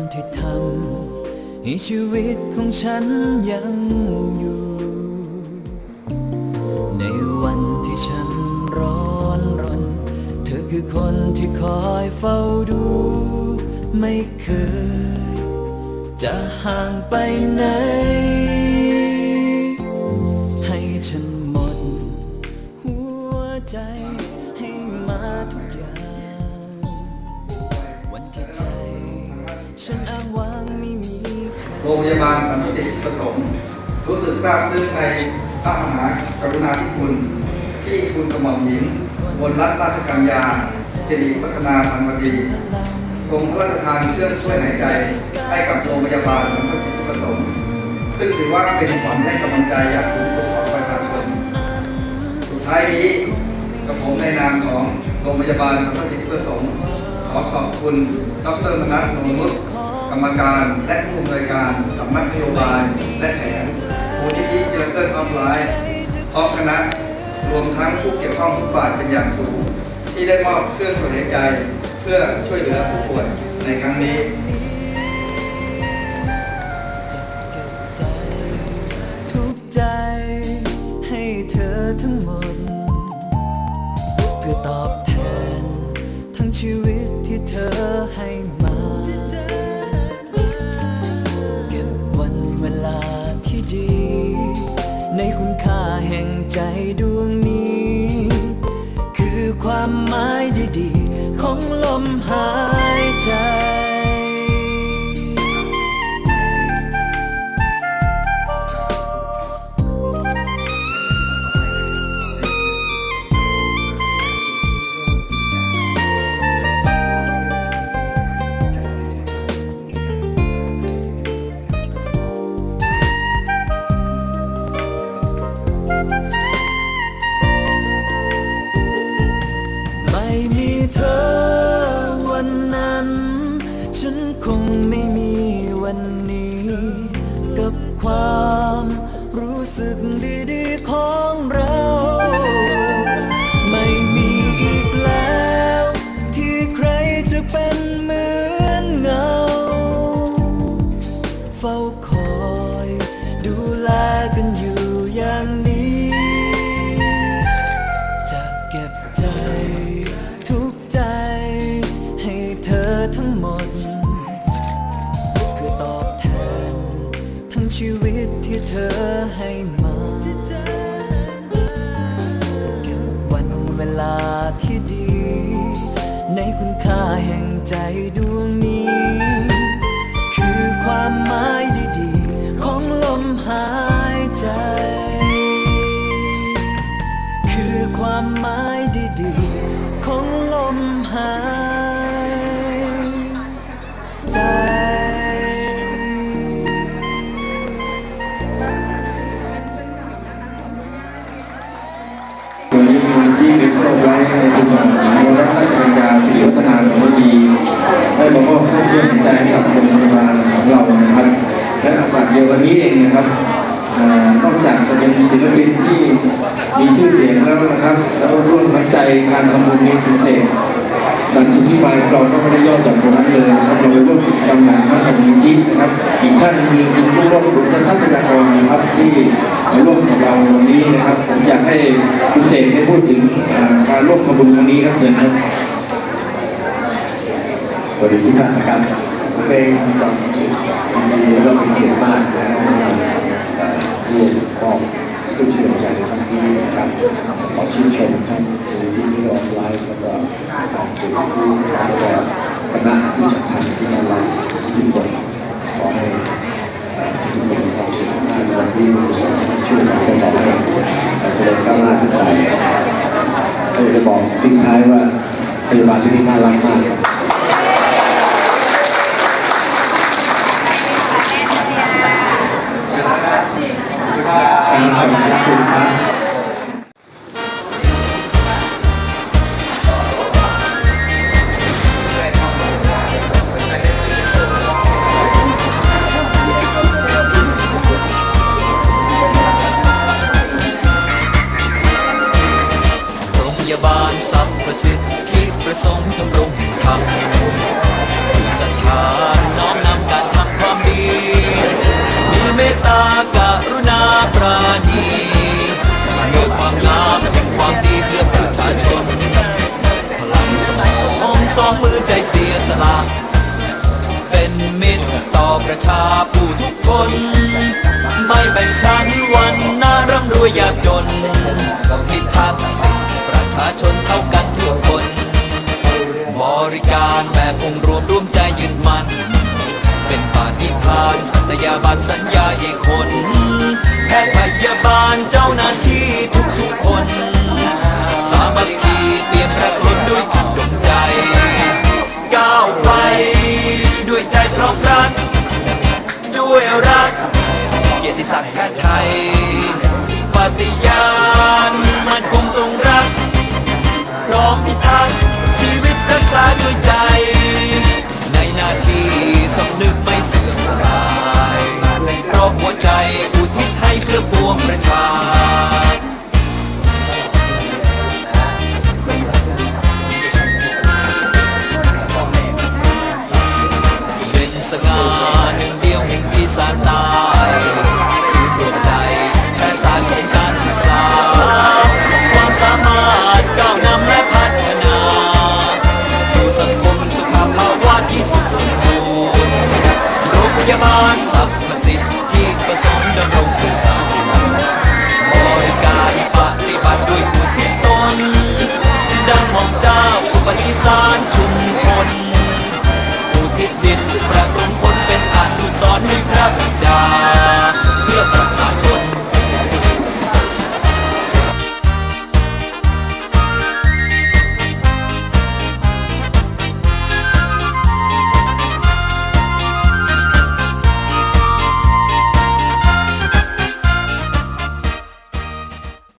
คนที่ทำให้ชีวิตของฉันยังอยู่ ในวันที่ฉันร้อนรน เธอคือคนที่คอยเฝ้าดู ไม่เคย จะห่างไปไหน ให้ฉันหมด หัวใจให้มาทุกอย่าง วันที่ รโรงพยาบาลสันติประสงค์รู้สึกซาบซึ้งในพระมหากรุณาธิคุณ ที่คุณกระหม่อมหญิงบนรัฐราชกัญญาสิริพัฒนาพันวดีทรงพระราชทานเครื่องช่วยหายใจให้กับโรงพยาบาลสันติประสงค์ซึ่งถือว่าเป็นขวัญและกำลังใจอย่างสูงสุดของประชาชน สุดท้ายนี้กับผมในนามของโรงพยาบาลสันติประสงค์ขอขอบคุณดรมนัสนนุช กรรมการและผู้อำนวยการสำนักนโยบายและแผนมูลนิธิเจริญเติร์ออฟไลน์พร้อมคณะรวมทั้งผู้เกี่ยวข้องทุกฝ่ายเป็นอย่างสูง ที่ได้มอบเครื่องช่วยหายใจเพื่อช่วยเหลือผู้ป่วยในครั้งนี้ทุกใจให้เธอทั้งหมด เพื่อตอบแทนทั้งชีวิต ใจดวงนี้ คือความหมายดีๆ ของลมหาย เธอวันนั้น ฉันคงไม่มีวันนี้ กับความรู้สึกดีๆของเรา อให้มาเก็บวันเวลาที่ดี ในคุณค่าแห่งใจดวงนี้ คือความหมายดีๆ ของลมหายใจ คือความหมายดีๆ ของลมหาย การทำบุญนี้สุดเสกสันสุทธิบายเราก็ไม่ได้ย่อจากตรงนั้นเลยนะครับเราไปร่วมกิจกรรมงานข้างมูลนิธินะครับอีกท่านหนึงคือคุณผู้ร่วมบุญทรัพยากรนะครับที่มาร่วมกับเราวันนี้นะครับผมอยากให้คุณเสกได้พูดถึงอ่าการร่วมทำบุญครั้งนี้ครับเชิญครับสวัสดีทุกท่านนะครับผมเองมีความรู้สึกดีแล้วก็เป็นเกียรติมากนะครับที่ร่วมมอบ ผู้ช่วยเหลือใจในครั้งนี้นะครับขอชื่นชมท่านที่นี่ออนไลน์แล้วก็ทางสื่อที่แล้วก็คณะที่สำคัญที่มาไลฟ์ทุกคนขอให้ทุกคนมีความสุขมากในวันที่มีสามารช่วยกันต่อไปเจริญก้าวหน้าขึ้นไปก็อยาจะบอกทิ้งท้ายว่าพยาบาลที่นี่น่ารักมาก บาลสัมประสิทธิประสงค์ทำรงแห่งธรรมสถานน้อมนำการทำความดี มีเมตตากรุณาปราณีเพื่ความงามเป็นความดีเพื่อประชาชน พลังสมองสองมือใจเสียสละเป็นมิตรต่อประชาผู้ทุกคน ไม่แบ่งชั้นวันน่าร่ำรวยยากจนพิทักษ์ ชาชนเท่ากันทุกคน บริการแบบองรวมร่วมใจยืนมั่น เป็นปาฏิพานสัตยาบันสัญญาเอกคน แพทย์พยาบาลเจ้าหน้าที่ทุกๆคน องพิทักษ์ชีวิตรักษาด้วยใจ ในหน้าที่สำนึกไม่เสื่อมสลายในรอบหัวใจอุทิศให้เพื่อปวงประชาานชุม